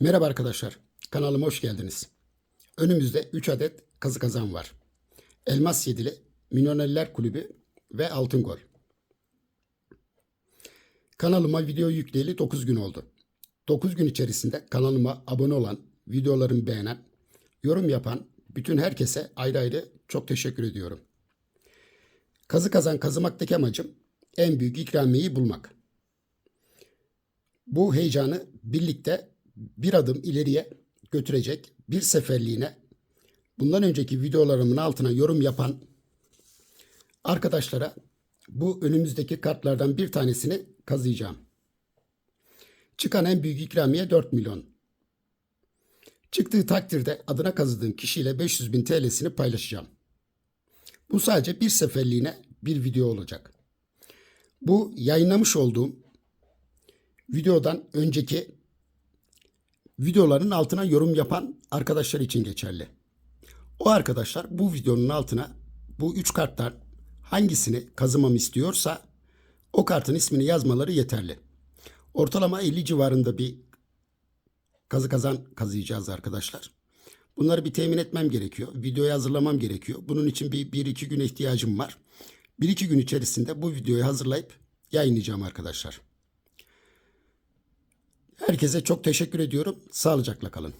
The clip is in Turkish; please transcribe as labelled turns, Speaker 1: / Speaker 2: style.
Speaker 1: Merhaba arkadaşlar, kanalıma hoş geldiniz. Önümüzde 3 adet kazı kazan var. Elmas Yedili, Milyonerler Kulübü ve Altın Gol. Kanalıma video yükleyeli 9 gün oldu. 9 gün içerisinde kanalıma abone olan, videolarımı beğenen, yorum yapan bütün herkese ayrı ayrı çok teşekkür ediyorum. Kazı kazan kazımaktaki amacım en büyük ikramiyeyi bulmak. Bu heyecanı birlikte bir adım ileriye götürecek bir seferliğine bundan önceki videolarımın altına yorum yapan arkadaşlara bu önümüzdeki kartlardan bir tanesini kazıyacağım. Çıkan en büyük ikramiye 4 milyon. Çıktığı takdirde adına kazıdığım kişiyle 500 bin TL'sini paylaşacağım. Bu sadece bir seferliğine bir video olacak. Bu yayınlamış olduğum videodan önceki videoların altına yorum yapan arkadaşlar için geçerli. O arkadaşlar bu videonun altına bu üç karttan hangisini kazımamı istiyorsa o kartın ismini yazmaları yeterli. Ortalama 50 civarında bir kazı kazan kazıyacağız arkadaşlar. Bunları bir temin etmem gerekiyor. Videoyu hazırlamam gerekiyor. Bunun için bir, bir iki güne ihtiyacım var. Bir iki gün içerisinde bu videoyu hazırlayıp yayınlayacağım arkadaşlar. Herkese çok teşekkür ediyorum. Sağlıcakla kalın.